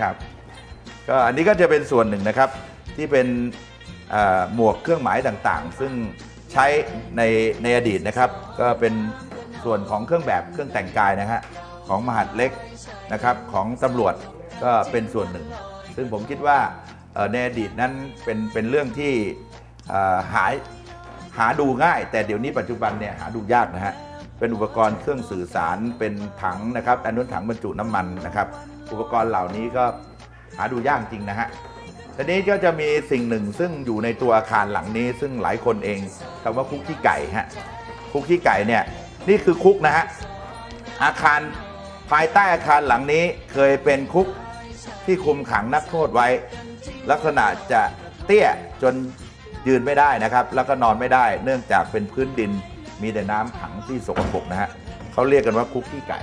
ครับก็อันนี้ก็จะเป็นส่วนหนึ่งนะครับที่เป็นหมวกเครื่องหมายต่างๆ ซึ่งใช้ในในอดีตนะครับ ก็เป็นส่วนของเครื่องแบบเครื่องแต่งกายนะฮะของมหาดเล็กนะครับของตำรวจก็เป็นส่วนหนึ่ง ซึ่งผมคิดว่าในอดีตนั้นเป็นเป็นเรื่องที่หาหาดูง่าย แต่เดี๋ยวนี้ปัจจุบันเนี่ยหาดูยากนะฮะเป็นอุปกรณ์เครื่องสื่อสารเป็นถังนะครับอันนู้นถังบรรจุน้ำมันนะครับ อุปกรณ์เหล่านี้ก็หาดูยากจริงนะฮะทีนี้ก็จะมีสิ่งหนึ่งซึ่งอยู่ในตัวอาคารหลังนี้ ซึ่งหลายคนเองคำว่าคุกขี้ไก่ฮะคุกขี้ไก่เนี่ยนี่คือคุกนะฮะอาคารภายใต้อาคารหลังนี้เคยเป็นคุกที่คุมขังนักโทษไว้ ลักษณะจะเตี้ยจนยืนไม่ได้นะครับ แล้วก็นอนไม่ได้ เนื่องจากเป็นพื้นดินมีแต่น้ำขังที่สกปรกนะฮะเขาเรียกกันว่าคุกขี้ไก่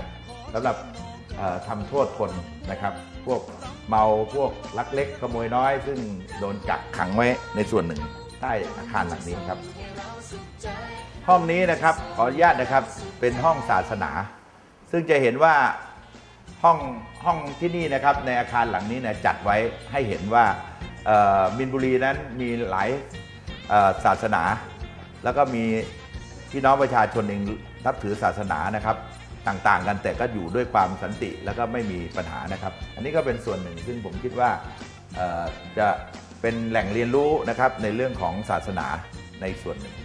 สำหรับ ทำโทษคนนะครับ พวกเมาพวกลักเล็กขโมยน้อย ซึ่งโดนกักขังไว้ในส่วนหนึ่งใต้อาคารหลังนี้ครับ ห้องนี้นะครับขออนุญาตนะครับเป็นห้องศาสนา ซึ่งจะเห็นว่าห้องห้องที่นี่นะครับในอาคารหลังนี้เนี่ยจัดไว้ให้เห็นว่ามินบุรีนั้นมีหลายศาสนา แล้วก็มีพี่น้องประชาชนเองนับถือศาสนานะครับ ต่างๆ กันแต่ก็อยู่ด้วยความสันติแล้วก็ไม่มีปัญหานะครับ อันนี้ก็เป็นส่วนหนึ่งซึ่งผมคิดว่าจะเป็นแหล่งเรียนรู้นะครับในเรื่องของศาสนาในส่วนหนึ่ง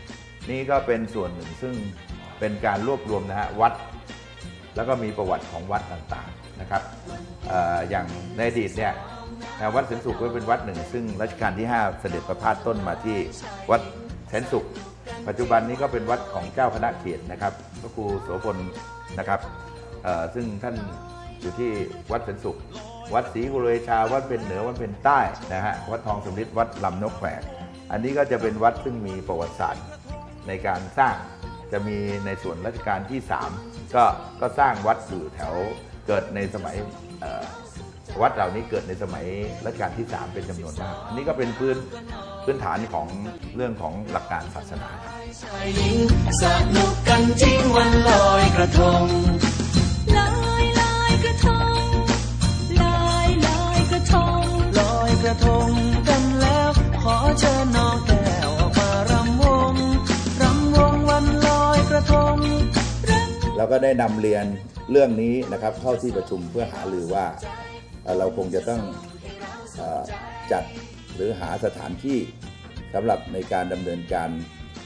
นี่ก็เป็นส่วนหนึ่งซึ่งเป็นการรวบรวมนะฮะวัด แล้วก็มีประวัติของวัดต่างๆนะครับอออย่างในอดีตเนี่ยวัดแสนสุขก็เป็นวัดหนึ่ง ซึ่งรัชกาลที่ 5 เสด็จประพาสต้นมาที่วัดแสนสุข ปัจจุบันนี้ก็เป็นวัดของเจ้าคณะเขตนะครับพระครูโสพล นะครับซึ่งท่านอยู่ที่วัดแสนสุข วัดศรีกุเรชา วัดเป็นเหนือ วัดเป็นใต้นะฮะ วัดทองสมฤทธิ์วัดลำนกแขวกอันนี้ก็จะเป็นวัดซึ่งมีประวัติศาสตร์ในการสร้าง จะมีในส่วนรัชกาลที่ 3 ก็ก็สร้างวัดอยู่แถวเกิดในสมัย วัดเหล่านี้เกิดในสมัยรัชกาลที่ 3 เป็นจำนวนมากอันนี้ก็เป็นพื้นพื้นฐานของเรื่องของหลักการศาสนาชายหญิงสนุกกันจริงวันลอยกระทงลอยลอยกระทงลอยลอยกระทงลอยกระทงกันแล้วขอเชิญน้องแก้วออกมารำวงรำวงวันลอยกระทงเราก็ได้นำเรียนเรื่องนี้นะครับเข้าที่ประชุมเพื่อหารือว่า เราคงจะต้องอจัดหรือหาสถานที่สำหรับในการดำเนินการ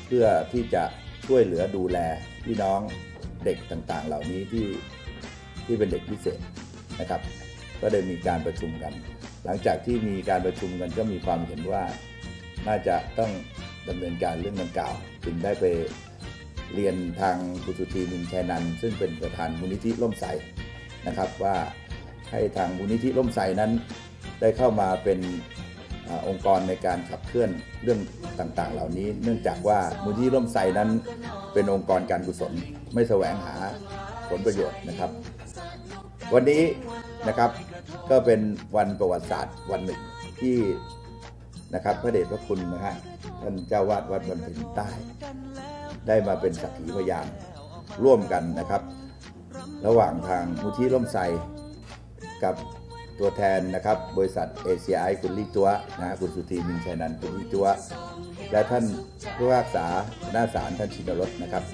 เพื่อที่จะช่วยเหลือดูแลพี่น้องเด็กต่างๆ เหล่านี้ที่ที่เป็นเด็กพิเศษนะครับ ก็ได้มีการประชุมกัน หลังจากที่มีการประชุมกันก็มีความเห็นว่าน่าจะต้องดำเนินการเรื่องดังกล่าวจึงได้ไปเรียนทางคุณสุธีนินแชยนันซึ่งเป็นประธานมูลนิธิร่มใสนะครับว่า ให้ทางมูลนิธิร่มใสนั้น ได้เข้ามาเป็นอองค์กรในการขับเคลื่อนเรื่องต่างๆ เหล่านี้ เนื่องจากว่ามูลนิธิร่มใสนั้นเป็นองค์กรการกุศลไม่แสวงหาผลประโยชน์นะครับ วันนี้นะครับก็เป็นวันประวัติศาสตร์วันหนึ่งที่นะครับพระเดชพระคุณนะฮะท่านเจ้าวาดวัดบนเพ็ญใต้ ได้มาเป็นสักขีพยานร่วมกันนะครับ ระหว่างทางมูลที่ร่มไทร กับตัวแทนนะครับ บริษัทเอเชียไอคุณลิจัวนะฮะคุณสุธีมินชัยนันคุณลิจัวและท่านผู้พิพากษาหน้าศาลท่านชินรสนะครับ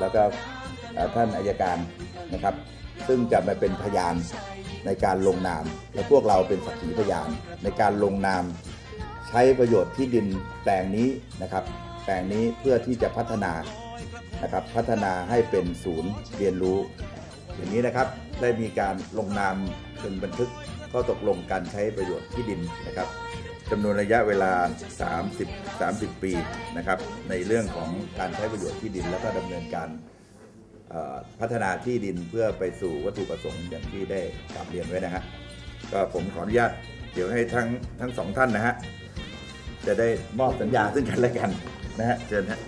แล้วก็ท่านอายการนะครับ ซึ่งจะมาเป็นพยานในการลงนาม และพวกเราเป็นสักขีพยานในการลงนาม ใช้ประโยชน์ที่ดินแปลงนี้นะครับ แปลงนี้เพื่อที่จะพัฒนานะครับ พัฒนาให้เป็นศูนย์เรียนรู้ อย่างนี้นะครับ ได้มีการลงนามเป็นบันทึกข้อตกลงการใช้ประโยชน์ที่ดินนะครับจำนวนระยะเวลา 30 30 ปีนะครับ ในเรื่องของการใช้ประโยชน์ที่ดิน แล้วก็ดำเนินการพัฒนาที่ดินเพื่อไปสู่วัตถุประสงค์อย่างที่ได้กลับเรียนไว้นะฮะก็ผมขออนุญาตเดี๋ยวให้ทั้งทั้งสองท่านนะฮะจะได้มอบสัญญาซึ่งกันและกันนะฮะเชิญฮะ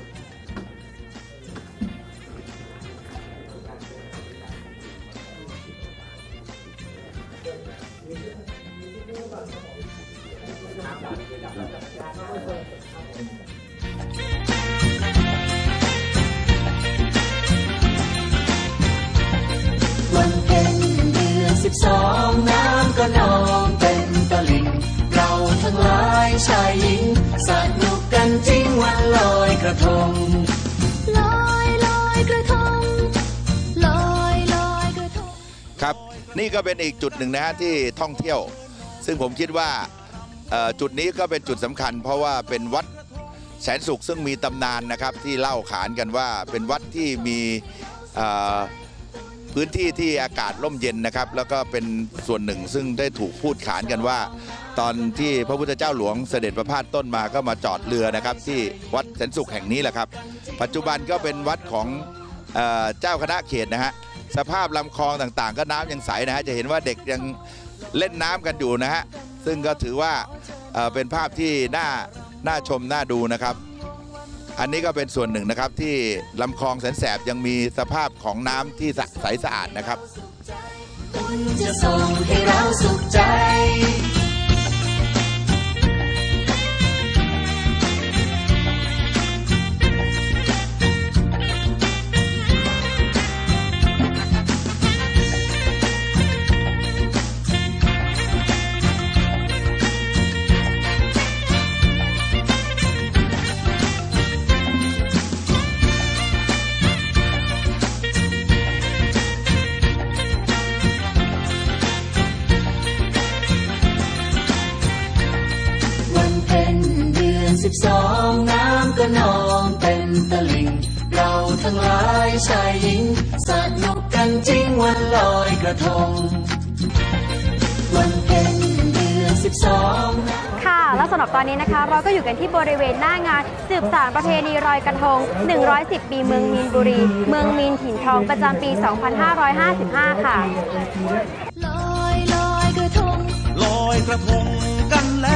วันเพ็ญเดือนสิบสองน้ำก็นองชายหญิงสนุกกันจริงวันลอยกระทงลอยลอยกระทงลอยลอยกระทงครับ นี่ก็เป็นอีกจุดหนึ่งนะฮะที่ท่องเที่ยว ซึ่งผมคิดว่า จุดนี้ก็เป็นจุดสำคัญ เพราะว่าเป็นวัดแสนสุขซึ่งมีตำนานนะครับที่เล่าขานกันว่าเป็นวัดที่มีพื้นที่ที่อากาศร่มเย็นนะครับ แล้วก็เป็นส่วนหนึ่งซึ่งได้ถูกพูดขานกันว่า ตอนที่พระพุทธเจ้าหลวงเสด็จประพาสต้นมาก็มาจอดเรือนะครับ ที่วัดแสนสุขแห่งนี้แหละครับ ปัจจุบันก็เป็นวัดของเอเจ้าคณะเขตนะฮะสภาพลำคลองต่างๆ ก็น้ำยังใสนะฮะจะเห็นว่าเด็กยังเล่นน้ำกันอยู่นะฮะซึ่งก็ถือว่า เอ่อเป็นภาพที่น่าน่าชมน่าดูนะครับ อันนี้ก็เป็นส่วนหนึ่งนะครับที่ลำคลองแสนแสบยังมีสภาพของน้ำที่ใสสะอาดนะครับจะส่งให้เราสุขใจ สิบสองน้ำก็นองเต็มตลิ่ง เราทั้งหลายชายหญิงสนุกกันจริงวันลอยกระทง วันเพ็ญเดือนสิบสองค่ะ และสำหรับตอนนี้นะคะ เราก็อยู่กันที่บริเวณหน้างาน สืบสารประเพณีลอยกระทง 110 ปีเมืองมีนบุรี เมืองมีนถิ่นทองประจำปี 2555 ค่ะ ลอยลอยกระทง ลอยกระทงกันแล้ว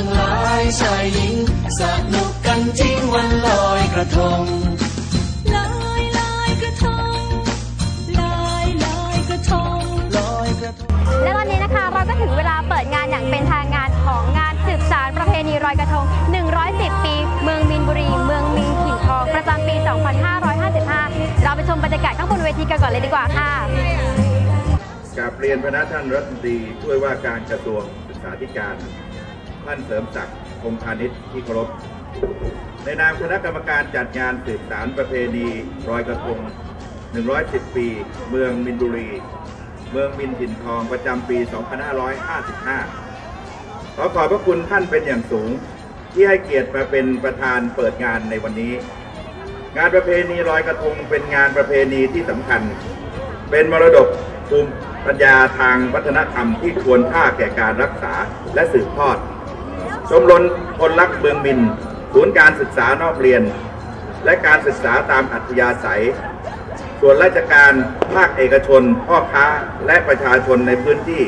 ทั้งหลายชายหญิงสนุกกันจริงวันลอยกระทงลอยลอยกระทงลอยลอยกระทงลอยกระทง และตอนนี้นะคะเราก็ถึงเวลาเปิดงานอย่างเป็นทางงานของงานสืบสารประเพณีลอยกระทง 110 ปี เมืองมีนบุรี เมืองมีนถิ่นทอง ประจำปี 2555 เราไปชมบรรยากาศข้างบนเวทีกันก่อนเลยดีกว่าค่ะกราบเรียนพระท่านรัฐมนตรีช่วยว่าการกระทรวงศึกษาธิการ ท่านเสริมศักดิ์คงพาณิชย์ที่เคารพ ในนามคณะกรรมการจัดงานสืบสารประเพณีรอยกระทง 110 ปี เมืองมินบุรี เมืองมินถิ่นทองประจำปี 2555 ขอขอบพระคุณท่านเป็นอย่างสูง ที่ให้เกียรติมาเป็นประธานเปิดงานในวันนี้ งานประเพณีลอยกระทงเป็นงานประเพณีที่สำคัญ เป็นมรดกภูมิปัญญาทางวัฒนธรรมที่ควรค่าแก่การรักษาและสืบทอด ชมรมคนรักเมืองมิน ศูนย์การศึกษานอกเรียน และการศึกษาตามอัธยาศัย ส่วนราชการภาคเอกชน พ่อค้าและประชาชนในพื้นที่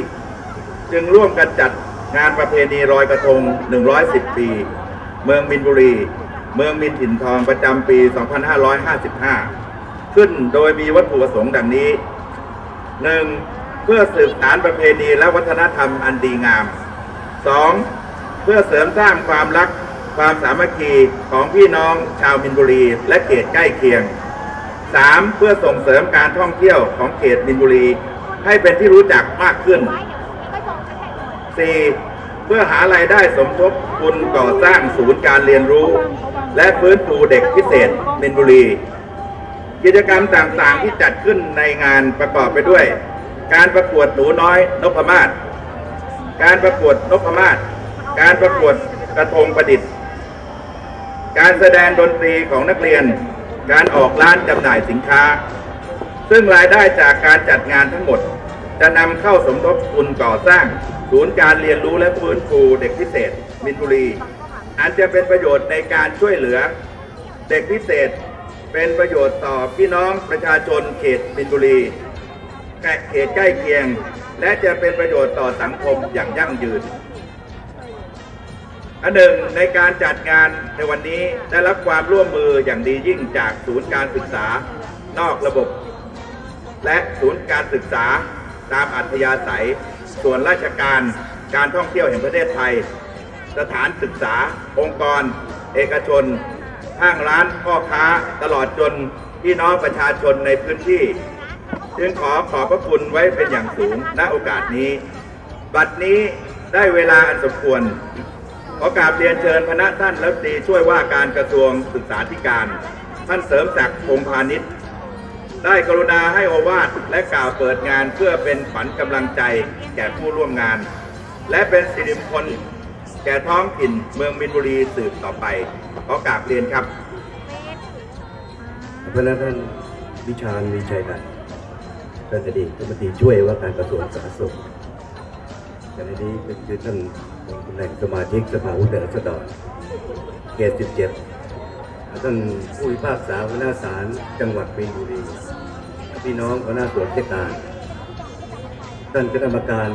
จึงร่วมกันจัดงานประเพณีลอยกระทง 110 ปี เมืองมินบุรี เมืองมินถิ่นทองประจำปี 2555 ขึ้นโดยมีวัตถุประสงค์ดังนี้ 1. เพื่อสืบสานประเพณีและวัฒนธรรมอันดีงาม 2. เพื่อเสริมสร้างความรักความสามัคคีของพี่น้องชาวมินบุรี และเขตใกล้เคียง 3. เพื่อส่งเสริมการท่องเที่ยวของเขตมินบุรี ให้เป็นที่รู้จักมากขึ้น 4. เพื่อหารายได้สมทบทุนก่อสร้างศูนย์การเรียนรู้ และฟื้นฟูเด็กพิเศษมินบุรี กิจกรรมต่างๆที่จัดขึ้นในงานประกอบไปด้วย การประกวดหนูน้อยนพมาศการประกวดนพมาศ การประกวดกระทงประดิษฐ์ การแสดงดนตรีของนักเรียน การออกร้านจำหน่ายสินค้า ซึ่งรายได้จากการจัดงานทั้งหมด จะนำเข้าสมทบทุนก่อสร้าง ศูนย์การเรียนรู้และฟื้นฟูเด็กพิเศษ มินบุรี อันจะเป็นประโยชน์ในการช่วยเหลือ เด็กพิเศษเป็นประโยชน์ต่อพี่น้องประชาชนเขตมินบุรีและเขตใกล้เคียง และจะเป็นประโยชน์ต่อสังคมอย่างยั่งยืน อันหนึ่งในการจัดงานในวันนี้ได้รับความร่วมมืออย่างดียิ่งจากศูนย์การศึกษานอกระบบ และศูนย์การศึกษาตามอัธยาศัย ส่วนราชการการท่องเที่ยวแห่งประเทศไทย สถานศึกษา องค์กร เอกชนห้างร้านพ่อค้าตลอดจนพี่น้องประชาชนในพื้นที่ จึงขอขอบพระคุณไว้เป็นอย่างสูงณโอกาสนี้ บัดนี้ได้เวลาอันสมควร ขอกราบเรียนเชิญพระท่านรัฐมนตรีช่วยว่าการกระทรวงศึกษาธิการ ท่านเสริมศักดิ์พงพาณิชย์ ได้กรุณาให้โอวาทและกล่าวเปิดงานเพื่อเป็นขวัญกำลังใจแก่ผู้ร่วมงาน และเป็นสิริมงคลแก่ท้องถิ่นเมืองมินบุรีสืบต่อไป ขอกราบเรียนครับพระท่านวิชาญมีชัยนันท่านอดีตรัฐมนตรีช่วยว่าการกระทรวงสาธารณสุขขณะนี้เป็นคือท่าน ตำแหน่งสมาชิกสภาผู้แทนราษฎรเขต17ท่านผู้พิพากษาหัวหน้าศาลจังหวัดมีนบุรี พี่น้องหัวหน้าสวนราชการท่านคณะกรรมการ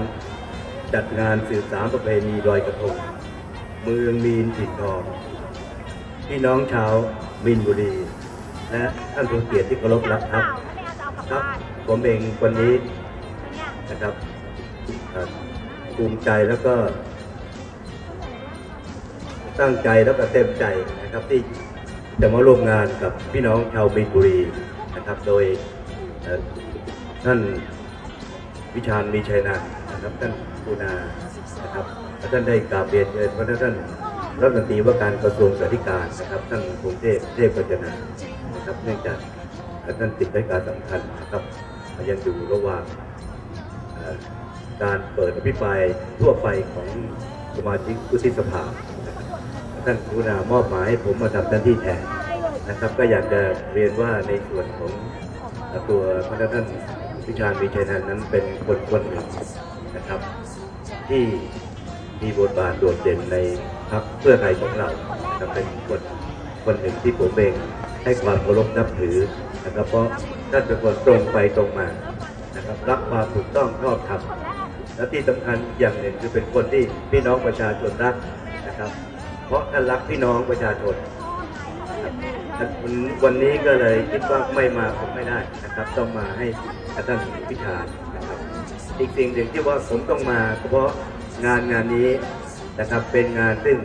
จัดงานสืบสารประเพณีลอยกระทง เมืองมีนถิ่นทอง พี่น้องชาวมินบุรี และท่านผู้เกียรติที่เคารพรักครับครับ ผมเองวันนี้นะครับภูมิใจแล้วก็ ตั้งใจแล้วก็เต็มใจนะครับที่จะมาร่วมงานกับพี่น้องชาวมินบุรีนะครับ โดยท่านวิชาญมีชัยนันท์นะครับท่านปูนานะครับท่านได้กราบเรียนเชิญพระท่านรัฐมนตรีว่าการกระทรวงสาธการนะครับท่านกรุงเทพเทพปัจนานะครับเนื่องจากท่านติดรายการสำคัญนะครับยังอยู่ระหว่างการเปิดอภิปรายทั่วไปของสมาชิกวุฒิสภา ท่านกรุณามอบหมายให้ผมมาทำหน้าที่แทนนะครับ ก็อยากจะเรียนว่าในส่วนของตัวพระท่านวิชาญมีชัยนันนั้นเป็นคนคนหนึ่งนะครับ ที่มีบทบาทโดดเด่นในพรรคเพื่อไทยของเรานะครับเป็นคนคนหนึ่งที่ผมเองให้ความเคารพนับถือนะครับเพราะท่านเป็นคนตรงไปตรงมานะครับรับความถูกต้องชอบธรรมและที่สำคัญอย่างหนึ่งคือเป็นคนที่พี่น้องประชาชนรักนะครับ เพราะท่านรักพี่น้องประชาชนวันนี้ก็เลยคิดว่าไม่มาคงไม่ได้นะครับ ต้องมาให้ท่านพิชานะครับอีกสิ่งหนึ่งที่ว่าผมต้องมาเพราะงานงานนี้นะครับเป็นงานซึ่ง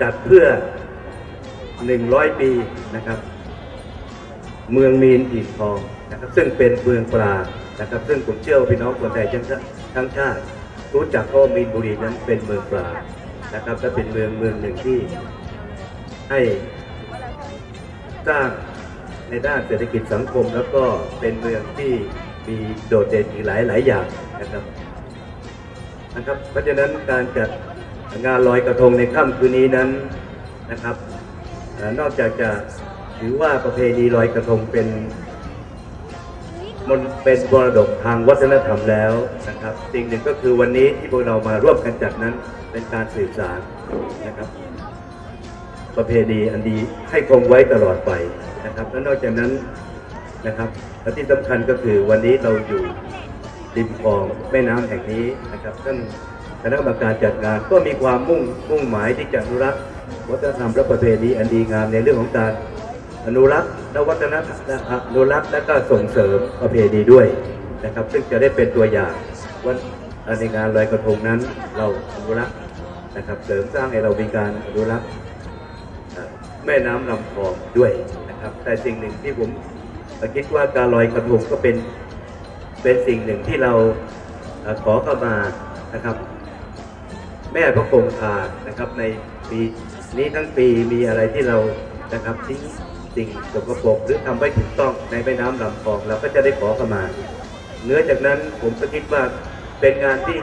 จัดเพื่อ 100 ปีนะครับ เมืองมีนอีกทองนะครับ ซึ่งเป็นเมืองปลานะครับ ซึ่งผมเชื่อพี่น้องคนไทยทั้งชาติรู้จักเพราะว่ามีนบุรีนั้นเป็นเมืองปลา นะครับและเป็นเมืองเมืองหนึ่งที่ให้สร้างในด้านเศรษฐกิจสังคม แล้วก็เป็นเมืองที่มีโดดเด่นอีกหลายหลายอย่างนะครับนะครับ เพราะฉะนั้นการจัดงานลอยกระทงในค่ำคืนนี้นั้นนะครับนอกจากจะถือว่าประเพณีลอยกระทงเป็นมันเป็นมรดกทางวัฒนธรรมแล้วนะครับ สิ่งหนึ่งก็คือวันนี้ที่พวกเรามาร่วมกันจัดนั้น เป็นการสื่อสารนะครับ ประเพณีอันดีให้คงไว้ตลอดไปนะครับและนอกจากนั้นนะครับและที่สำคัญก็คือวันนี้เราอยู่ริมคลองแม่น้ำแห่งนี้นะครับท่านคณะกรรมการจัดงานก็มีความมุ่งมุ่งหมายที่จะอนุรักษ์วัฒนธรรมและประเพณีอันดีงามในเรื่องของการอนุรักษ์และวัฒนธรรมนะครับอนุรักษ์และก็ส่งเสริมประเพณีด้วยนะครับ ซึ่งจะได้เป็นตัวอย่างว่าในงานลอยกระทงนั้นเราอนุรักษ์ นะครับ เสริมสร้างให้เรามีการอนุรักษ์แม่น้ำลำคลองด้วยนะครับ แต่สิ่งหนึ่งที่ผมคิดว่าการลอยกระทงก็เป็นเป็นสิ่งหนึ่งที่เราขอเข้ามานะครับ แม่พระคงคานะครับ ในปีนี้ทั้งปีมีอะไรที่เรานะครับทิ้งสิ่งสกปรกหรือทำไม่ถูกต้องในแม่น้ำลำคลองเราก็จะได้ขอเข้ามา เนื้อจากนั้นผมก็คิดว่าเป็นงานที่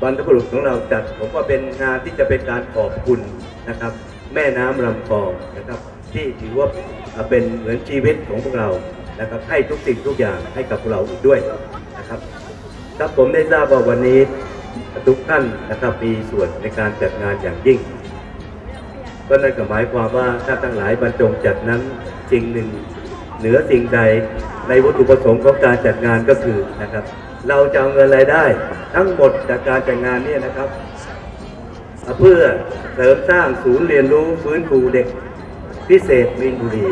บรรพบุรุษของเราจัดผมว่าเป็นงานที่จะเป็นการขอบคุณนะครับ แม่น้ำลำคลองนะครับ ที่ถือว่าเป็นเหมือนชีวิตของพวกเรานะครับ ให้ทุกสิ่งทุกอย่างให้กับพวกเราอีกด้วยนะครับครับผมได้ทราบว่าวันนี้ทุกท่านนะครับมีส่วนในการจัดงานอย่างยิ่งก็นั่นก็หมายความว่าถ้าทั้งหลายบรรจงจัดนั้นสิ่งหนึ่งเหนือสิ่งใดในวัตถุประสงค์ของการจัดงานก็คือนะครับ เราจะเอาเงินรายได้ ทั้งหมดจากการจัดงานนี่นะครับ เพื่อเสริมสร้างศูนย์เรียนรู้ฟื้นฟูเด็กพิเศษมีนบุรี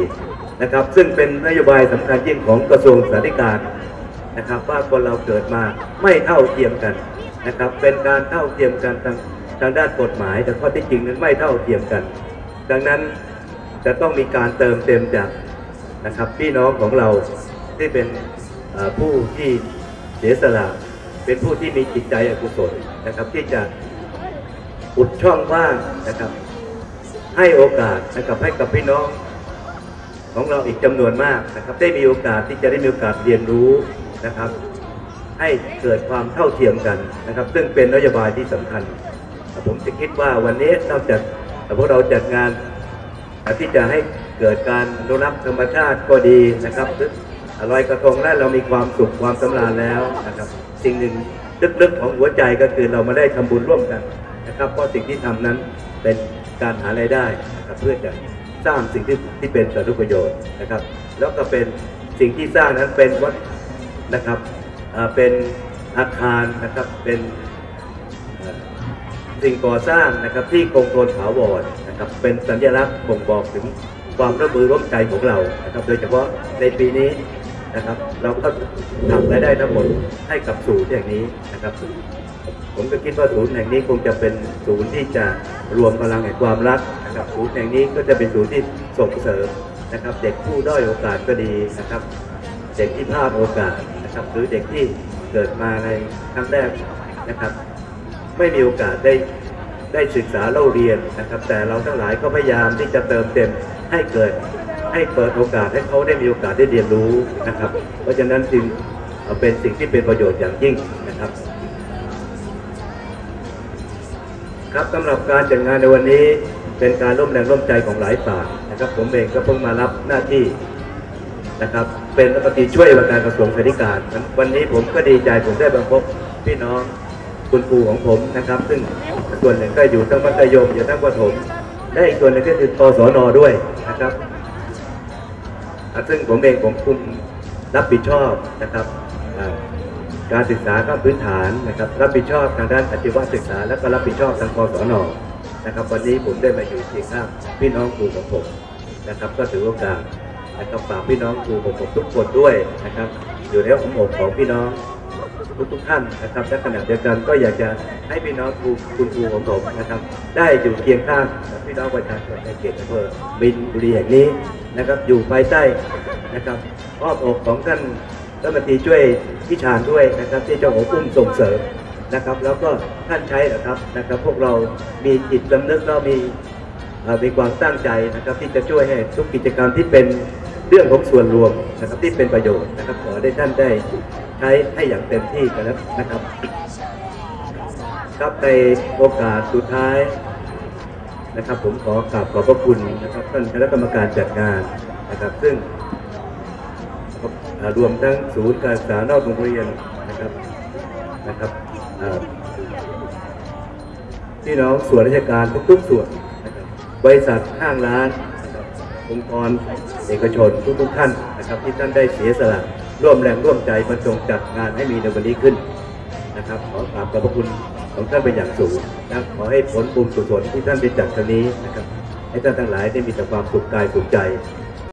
นะครับ ซึ่งเป็นนโยบายสำคัญยิ่งของกระทรวงสาธารณการนะครับ ว่าคนเราเกิดมาไม่เท่าเทียมกันนะครับ เป็นการเท่าเทียมกันทางทางด้านกฎหมาย แต่ข้อที่จริงนั้นไม่เท่าเทียมกัน ดังนั้นจะต้องมีการเติมเต็มจากนะครับพี่น้องของเราที่เป็นผู้ที่ เสียสละเป็นผู้ที่มีจิตใจอกุศลนะครับ ที่จะอุดช่องว่างนะครับ ให้โอกาสนะครับให้กับพี่น้องของเราอีกจำนวนมากนะครับ ได้มีโอกาสที่จะได้มีโอกาสเรียนรู้นะครับ ให้เกิดความเท่าเทียมกันนะครับ ซึ่งเป็นนโยบายที่สำคัญ ผมจะคิดว่าวันนี้นอกจากพวกเราจัดงานที่จะให้เกิดการอนุรักษ์ธรรมชาติก็ดีนะครับ ลอยกระทงแล้วเรามีความสุขความสำราญแล้วนะครับ สิ่งหนึ่งลึกๆของหัวใจก็คือเรามาได้ทำบุญร่วมกันนะครับเพราะสิ่งที่ทำนั้นเป็นการหารายได้นะครับเพื่อจะสร้างสิ่งที่ที่เป็นสาธารณประโยชน์นะครับ แล้วก็เป็นสิ่งที่สร้างนั้นเป็นวัดนะครับเป็นอาคารนะครับเป็นสิ่งก่อสร้างนะครับที่คงทนถาวรนะครับเป็นสัญลักษณ์บ่งบอกถึงความร่วมมือร่วมใจของเรานะครับโดยเฉพาะในปีนี้ นะครับ เราก็ทำรายได้ทั้งหมดให้กับศูนย์อย่างนี้นะครับ ผมก็คิดว่าศูนย์แห่งนี้คงจะเป็นศูนย์ที่จะรวมพลังแห่งความรักนะครับศูนย์แห่งนี้ก็จะเป็นศูนย์ที่ส่งเสริมนะครับ เด็กผู้ด้อยโอกาสก็ดีนะครับ เด็กที่พลาดโอกาสนะครับหรือเด็กที่เกิดมาในครั้งแรกนะครับ ไม่มีโอกาสได้ได้ศึกษาเล่าเรียนนะครับ แต่เราทั้งหลายก็พยายามที่จะเติมเต็มให้เกิด ให้เปิดโอกาสให้เขาได้มีโอกาสได้เรียนรู้นะครับ เพราะฉะนั้นจึงเป็นสิ่งที่เป็นประโยชน์อย่างยิ่งนะครับ ครับสำหรับการจัดงานในวันนี้เป็นการร่วมแรงร่วมใจของหลายฝ่ายนะครับ ผมเองก็เพิ่งมารับหน้าที่นะครับ เป็นรัฐมนตรีช่วยว่าการกระทรวงสาธารณสุขวันนี้ผมก็ดีใจผมได้มาพบพี่น้องคุณครูของผมนะครับ ซึ่งส่วนหนึ่งก็อยู่ทั้งมัธยมอยู่ทั้งประถมและอีกส่วนหนึ่งก็คือกศนด้วยนะครับ ซึ่งผมเองผมคุมรับผิดชอบนะครับการศึกษาขั้นพื้นฐานนะครับ รับผิดชอบทางด้านอาชีวศึกษา และก็รับผิดชอบทางกศนนะครับ วันนี้ผมได้มาอยู่เคียงข้างพี่น้องครูของผมนะครับ ก็ถือโอกาสนะครับฝากพี่น้องครูของผมทุกคนด้วยนะครับ อยู่ในอ้อมอกของพี่น้องทุกทุกท่านนะครับและขณะเดียวกันก็อยากจะให้พี่น้องครูคุณครูของผมนะครับ ได้อยู่เคียงข้างพี่น้องประชาชนในเขตอำเภอบินบุรีแห่งนี้ นะครับอยู่ภายใต้นะครับอ้อมอกของท่านรัฐมนตรีช่วยพิชานด้วยนะครับ ที่เจ้าของอุ้มส่งเสริมนะครับ แล้วก็ท่านใช้นะครับนะครับ พวกเรามีจิตสำนึกเรามีเอ่อมีความตั้งใจนะครับที่จะช่วยให้ทุกกิจกรรมที่เป็นเรื่องของส่วนรวมนะครับที่เป็นประโยชน์นะครับขอได้ท่านได้ใช้ให้อย่างเต็มที่กันนะครับ ครับในโอกาสสุดท้าย นะครับ ผมขอกราบขอบพระคุณนะครับท่านคณะกรรมการจัดงานนะครับ ซึ่งรวมทั้งศูนย์การศึกษานอกโรงเรียนนะครับนะครับอ่าพี่น้องส่วนราชการทุกๆส่วนนะครับบริษัทห้างร้านองค์กรเอกชนทุกๆท่านนะครับ ที่ท่านได้เสียสละร่วมแรงร่วมใจบรรจงจัดงานให้มีในวันนี้ขึ้นนะครับขอกราบขอบพระคุณ ของท่านเป็นอย่างสูงนะขอให้ผลบุญกุศลที่ท่านได้จัดครั้งนี้นะครับให้ท่านทั้งหลายได้มีแต่ความสุขกายสุขใจ